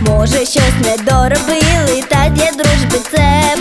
Може, щось не доробили, та для дружби це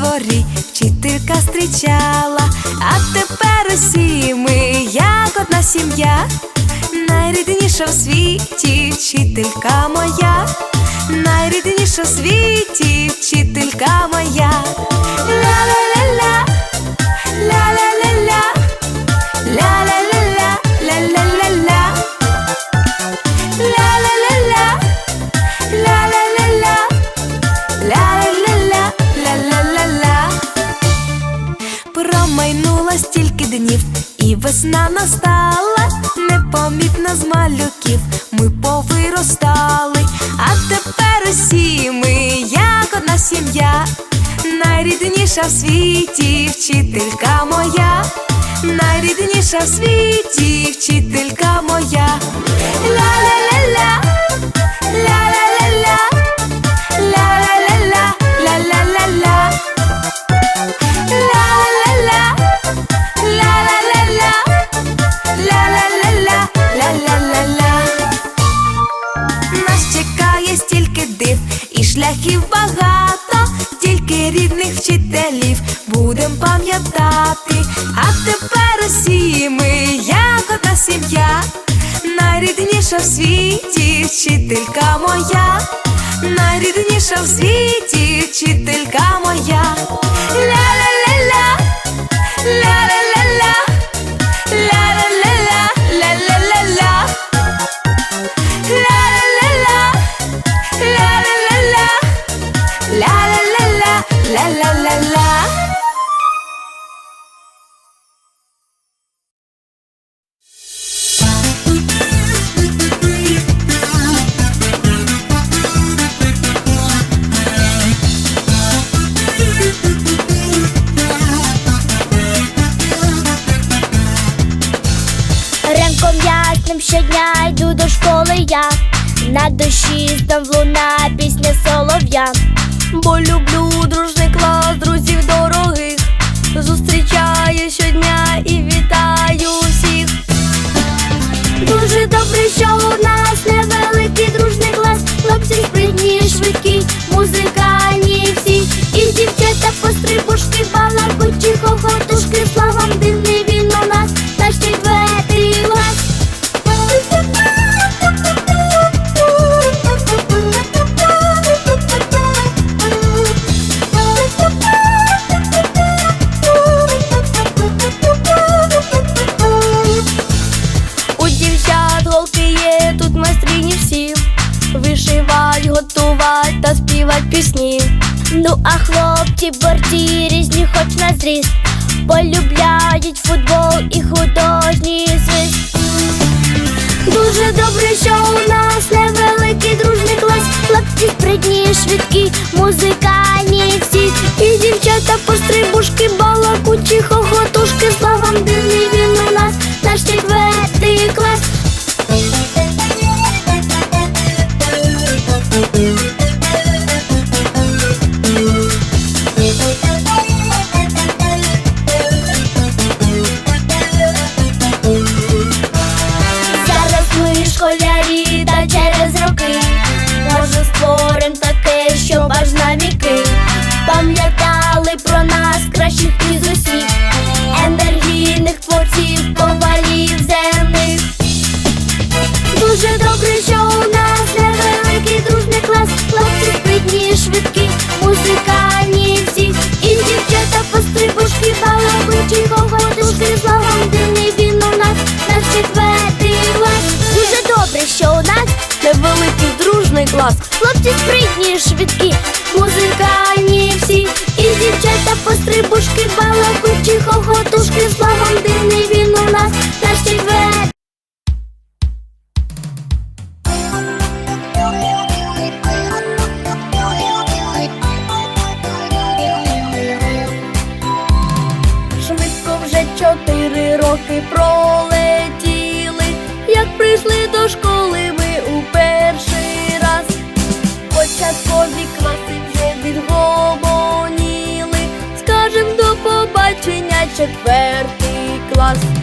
дворі вчителька зустрічала, а тепер усі ми, як одна сім'я, найрідніша в світі вчителька моя, найрідніша в світі вчителька моя. Ля-ля-ля-ля, весна настала, непомітно з малюків ми повиростали, а тепер усі ми, як одна сім'я, найрідніша в світі вчителька моя, найрідніша в світі вчителька моя. Ля-ля-ля-ля, ля-ля-ля-ля, світі вчителька моя, найрідніша в світі вчителька моя. Щодня йду до школи я. На душі там луна пісня солов'я. Бо люблю дружний клас друзів дорогих. Зустрічаю щодня і вітаю всіх. Дуже добре, що у нас невеликий дружний клас. Хлопці спритні, швидкі, пісні. Ну а хлопці борці різні, хоч на зріст. Полюбляють футбол і художній свист Дуже добре, що у нас невеликий дружний клас. Хлопці спритні, швидкі, музикальні всі. І дівчата пострибушки, балакучі, хохотушки Славам дивний клас. Хлопці спритні, швидкі, музикальні всі І дівчата пострибушки, балакучі, хохотушки Славам дивний він у нас, наш четвертий Швидко вже чотири роки пролетіли, четвертий клас.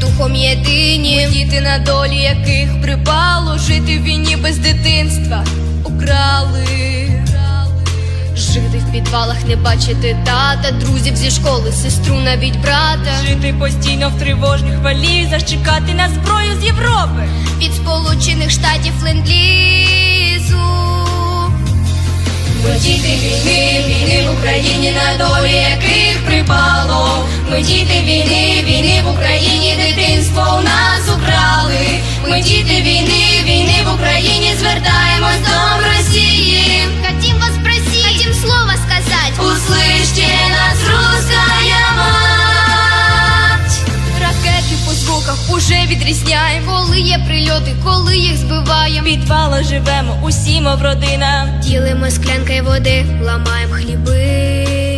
Духом єдині. Діти на долі, яких припало жити в війні без дитинства. Украли. Жити в підвалах, не бачити тата, друзів зі школи, сестру, навіть брата. Жити постійно в тривожних валізах, чекати на зброю з Європи. Від Сполучених Штатів ленд-лізу. Ми діти війни, війни в Україні, на долі яких припало. Ми діти війни, війни в Україні, дитинство у нас украли. Ми діти війни, війни в Україні, звертаємось до Росії. Хотим вас просить, хотим слово сказать. Услышьте нас, русская мать. Ракети по звуках уже відрізняємо. Коли є прильоти, коли їх збиваємо. Підвала живемо, усі мов родина. Ділимо склянки води, ламаємо хлібину.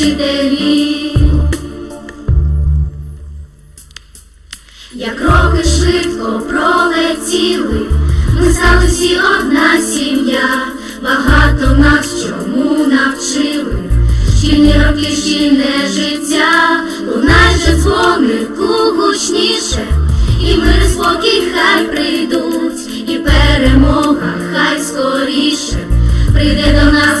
України, вчителі. Як роки швидко пролетіли, ми стали всі одна сім'я, багато нас чому навчили, шкільні роки, шкільне життя, лунай же дзвонику гучніше, і мир спокій хай прийдуть, і перемога хай скоріше, прийде до нас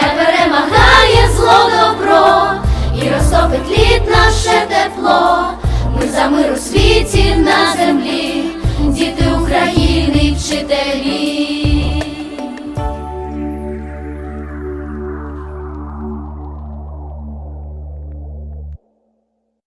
хай перемагає зло добро і розтопить лід наше тепло. Ми за мир у світі на землі, діти України, вчителі.